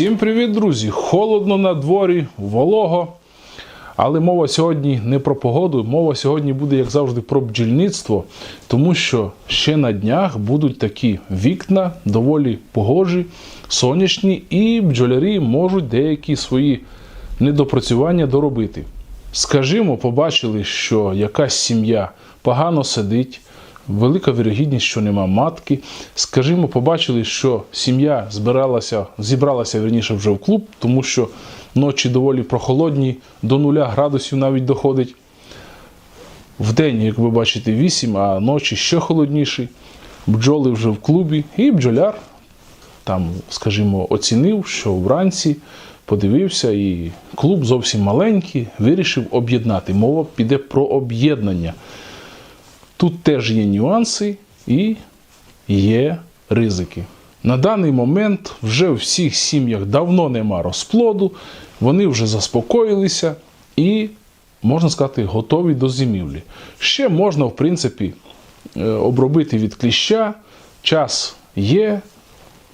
Всім привіт, друзі! Холодно на дворі, волого. Але мова сьогодні не про погоду, мова сьогодні буде, як завжди, про бджільництво, тому що ще на днях будуть такі вікна, доволі погожі, сонячні, і бджолярі можуть деякі свої недопрацювання доробити. Скажімо, побачили, що якась сім'я погано сидить, велика вірогідність, що нема матки. Скажімо, побачили, що сім'я збиралася, зібралася верніше вже в клуб, тому що ночі доволі прохолодні, до нуля градусів навіть доходить. В день, як ви бачите, 8, а ночі ще холодніший. Бджоли вже в клубі, і бджоляр там, скажімо, оцінив, що вранці подивився, і клуб зовсім маленький, вирішив об'єднати. Мова піде про об'єднання. Тут теж є нюанси і є ризики. На даний момент вже в всіх сім'ях давно нема розплоду, вони вже заспокоїлися і, можна сказати, готові до зимівлі. Ще можна, в принципі, е, обробити від кліща. Час є.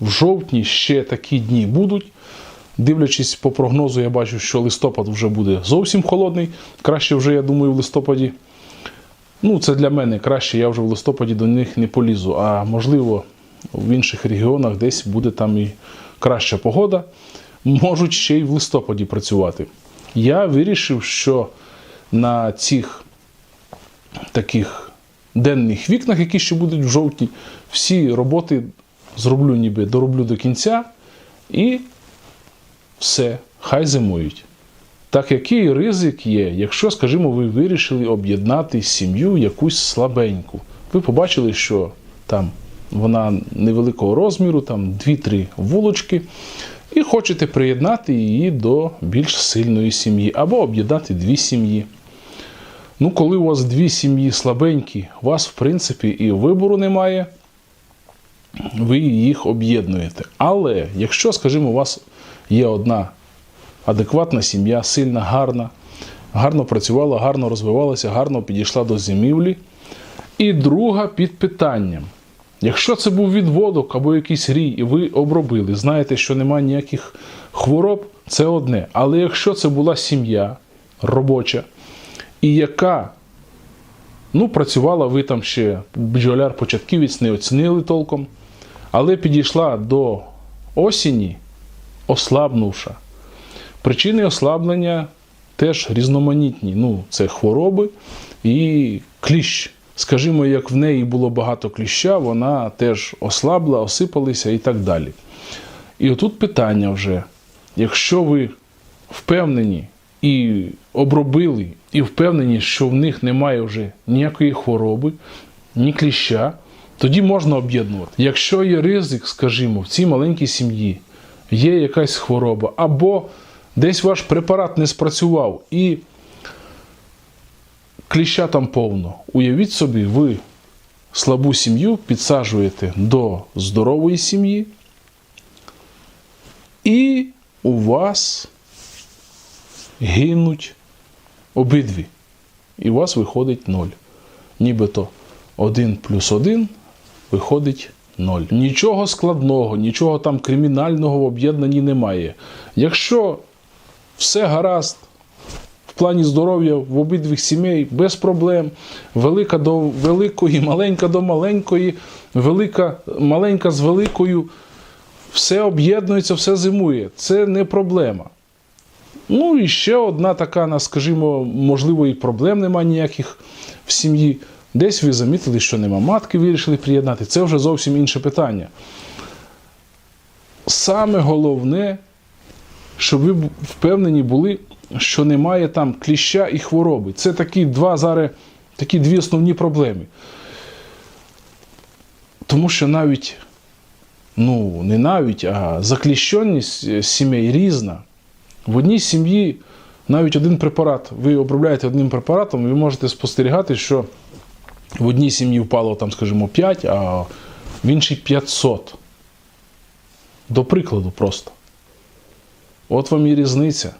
В жовтні ще такі дні будуть. Дивлячись по прогнозу, я бачу, що листопад вже буде зовсім холодний. Краще вже, я думаю, в листопаді. Ну, це для мене краще, я вже в листопаді до них не полізу. А можливо, в інших регіонах десь буде там і краща погода. Можуть ще й в листопаді працювати. Я вирішив, що на цих таких денних вікнах, які ще будуть в жовтні, всі роботи зроблю ніби дороблю до кінця і все, хай зимують. Так який ризик є, якщо, скажімо, ви вирішили об'єднати сім'ю якусь слабеньку. Ви побачили, що там вона невеликого розміру, там 2-3 вулочки, і хочете приєднати її до більш сильної сім'ї, або об'єднати дві сім'ї. Ну, коли у вас дві сім'ї слабенькі, у вас, в принципі, і вибору немає, ви їх об'єднуєте. Але якщо, скажімо, у вас є одна адекватна сім'я, сильна, гарна, гарно працювала, гарно розвивалася, гарно підійшла до зимівлі. І друга під питанням. Якщо це був відводок або якийсь рій, і ви обробили, знаєте, що немає ніяких хвороб, це одне. Але якщо це була сім'я робоча, і яка ну, працювала, ви там ще бджоляр-початківець не оцінили толком, але підійшла до осені, ослабнувша. Причини ослаблення теж різноманітні. Ну, це хвороби і кліщ. Скажімо, як в неї було багато кліща, вона теж ослабла, осипалася і так далі. І отут питання вже: якщо ви впевнені і обробили, і впевнені, що в них немає вже ніякої хвороби, ні кліща, тоді можна об'єднувати. Якщо є ризик, скажімо, в цій маленькій сім'ї є якась хвороба, або десь ваш препарат не спрацював і кліща там повно. Уявіть собі, ви слабу сім'ю підсаджуєте до здорової сім'ї, і у вас гинуть обидві. І у вас виходить ноль. Нібито 1 плюс 1 виходить 0. Нічого складного, нічого там кримінального в об'єднанні немає. Якщо все гаразд в плані здоров'я в обидвіх сімей без проблем, велика до великої, маленька до маленької, велика, маленька з великою, все об'єднується, все зимує. Це не проблема. Ну і ще одна така, скажімо, можливо, і проблем немає ніяких в сім'ї. Десь ви замітили, що нема матки, вирішили приєднати. Це вже зовсім інше питання. Саме головне, щоб ви впевнені були, що немає там кліща і хвороби. Це такі два зараз, такі дві основні проблеми. Тому що навіть, ну, не навіть, а закліщеність е, сімей різна. В одній сім'ї навіть один препарат, ви обробляєте одним препаратом, ви можете спостерігати, що в одній сім'ї впало, там, скажімо, 5, а в іншій 500. До прикладу просто. От вам і різниця.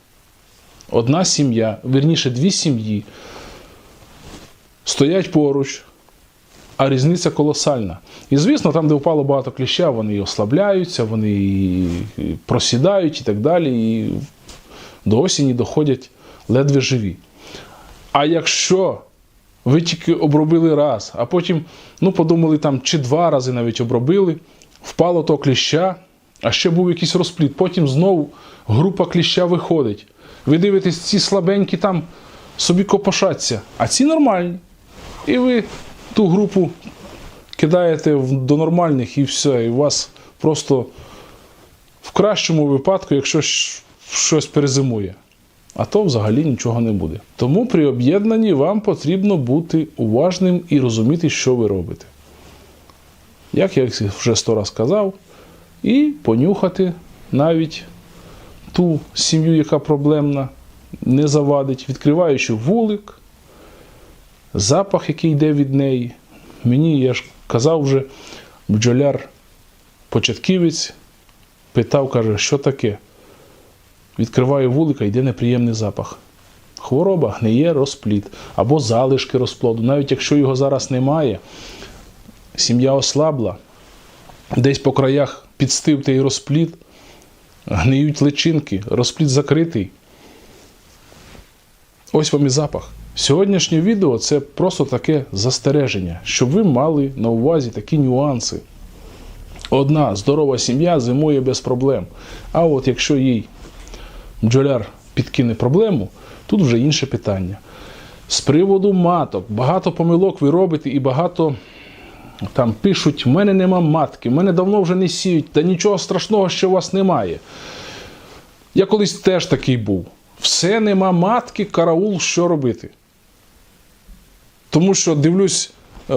Одна сім'я, вірніше, дві сім'ї стоять поруч, а різниця колосальна. І звісно, там, де впало багато кліща, вони і ослабляються, вони і просідають і так далі. І до осені доходять ледве живі. А якщо ви тільки обробили раз, а потім ну, подумали там, чи два рази навіть обробили, впало то кліща, а ще був якийсь розпліт. Потім знову група кліща виходить. Ви дивитесь, ці слабенькі там собі копошаться, а ці нормальні. І ви ту групу кидаєте до нормальних і все, і у вас просто в кращому випадку, якщо щось перезимує. А то взагалі нічого не буде. Тому при об'єднанні вам потрібно бути уважним і розуміти, що ви робите. Як я вже сто раз казав, і понюхати навіть ту сім'ю, яка проблемна, не завадить, відкриваючи вулик, запах, який йде від неї. Мені, я ж казав вже, бджоляр початківець питав, каже, що таке? Відкриваю вулика, йде неприємний запах. Хвороба гниє розплід або залишки розплоду. Навіть якщо його зараз немає, сім'я ослабла, десь по краях підстив той розплід, гниють личинки, розплід закритий. Ось вам і запах. Сьогоднішнє відео це просто таке застереження, щоб ви мали на увазі такі нюанси. Одна здорова сім'я зимує без проблем. А от якщо їй бджоляр підкине проблему, тут вже інше питання. З приводу маток, багато помилок ви робите і багато там пишуть: в мене нема матки, в мене давно вже не сіють, та нічого страшного, що у вас немає. Я колись теж такий був. Все нема матки, караул, що робити. Тому що дивлюсь, е,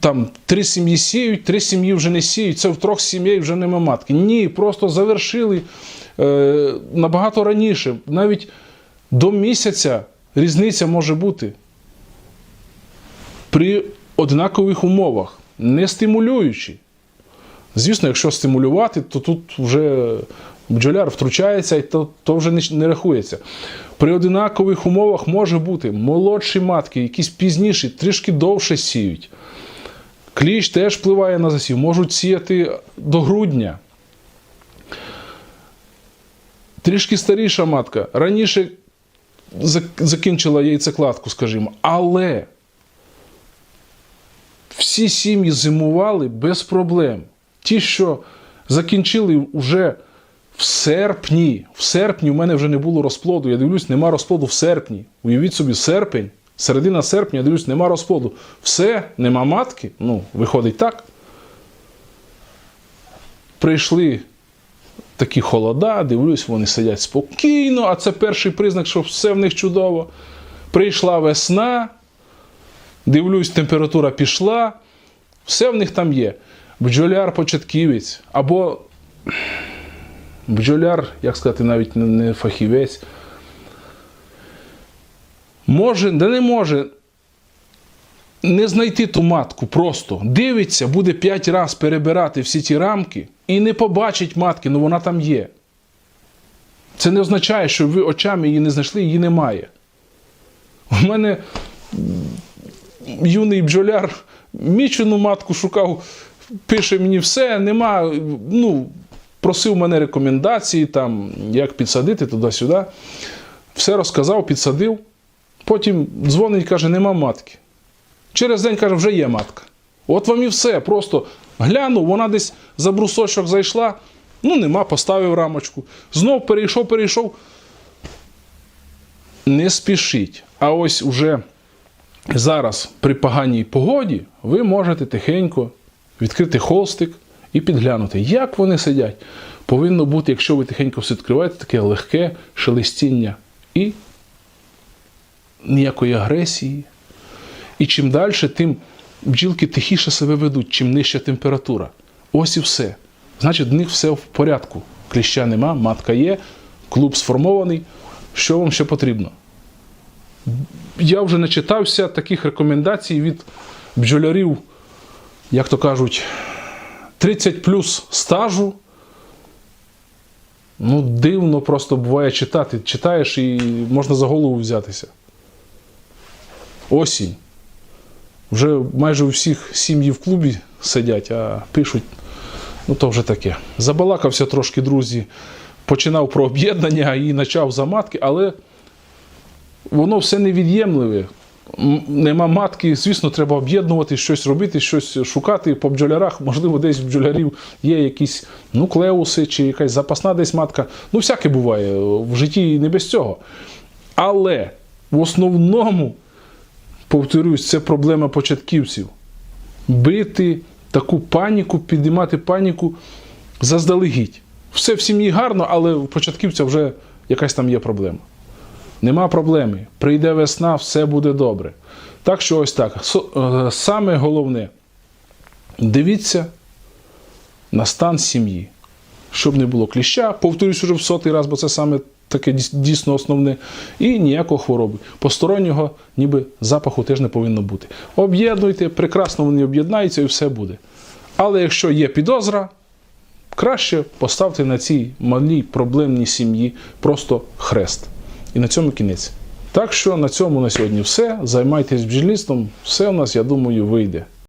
там три сім'ї сіють, три сім'ї вже не сіють, це в трьох сім'ях вже нема матки. Ні, просто завершили е, набагато раніше. Навіть до місяця різниця може бути. При однакових умовах, не стимулюючи. Звісно, якщо стимулювати, то тут вже бджоляр втручається і то, то вже не, не рахується. При одинакових умовах може бути молодші матки, якісь пізніші, трішки довше сіють. Кліщ теж впливає на засів, можуть сіяти до грудня. Трішки старіша матка раніше зак- закінчила яйцекладку, скажімо, але всі сім'ї зимували без проблем. Ті, що закінчили вже в серпні. В серпні у мене вже не було розплоду. Я дивлюсь, нема розплоду в серпні. Уявіть собі, серпень, середина серпня, я дивлюсь, нема розплоду. Все, нема матки. Ну, виходить так. Прийшли такі холода, дивлюсь, вони сидять спокійно, а це перший признак, що все в них чудово. Прийшла весна, дивлюсь, температура пішла, все в них там є. Бджоляр-початківець або бджоляр, як сказати, навіть не- фахівець. Може, да не може не знайти ту матку просто. Дивиться, буде п'ять разів перебирати всі ті рамки і не побачить матки, ну вона там є. Це не означає, що ви очами її не знайшли, її немає. У мене юний бджоляр мічену матку шукав, пише мені все, нема. Ну, просив мене рекомендації, там, як підсадити туди-сюди. Все розказав, підсадив. Потім дзвонить, каже, нема матки. Через день каже, вже є матка. От вам і все. Просто глянув, вона десь за брусочок зайшла, ну нема, поставив рамочку. Знов перейшов, перейшов. Не спішіть. А ось уже зараз при поганій погоді ви можете тихенько відкрити холстик і підглянути, як вони сидять. Повинно бути, якщо ви тихенько все відкриваєте, таке легке шелестіння і ніякої агресії. І чим далі, тим бджілки тихіше себе ведуть, чим нижча температура. Ось і все. Значить, в них все в порядку. Кліща нема, матка є, клуб сформований. Що вам ще потрібно? Я вже начитався таких рекомендацій від бджолярів, як то кажуть, 30 плюс стажу. Ну, дивно просто буває читати. Читаєш і можна за голову взятися. Осінь. Вже майже у всіх сім'ї в клубі сидять, а пишуть, ну то вже таке. Забалакався трошки, друзі. Починав про об'єднання і почав за матки, але воно все невід'ємливе. Нема матки, звісно, треба об'єднувати, щось робити, щось шукати по бджолярах. Можливо, десь в бджолярів є якісь нуклеуси чи якась запасна десь матка. Ну, всяке буває в житті і не без цього. Але в основному, повторюсь, це проблема початківців. Бити таку паніку, підіймати паніку заздалегідь. Все в сім'ї гарно, але у початківця вже якась там є проблема. Нема проблеми. Прийде весна, все буде добре. Так що ось так. Е, Саме головне, дивіться на стан сім'ї. Щоб не було кліща, повторюсь уже в сотий раз, бо це саме таке дійсно основне. І ніякого хвороби. Постороннього ніби запаху теж не повинно бути. Об'єднуйте, прекрасно вони об'єднаються і все буде. Але якщо є підозра, краще поставте на цій малій проблемній сім'ї просто хрест. І на цьому кінець. Так що на цьому на сьогодні все. Займайтесь бджільництвом, все у нас, я думаю, вийде.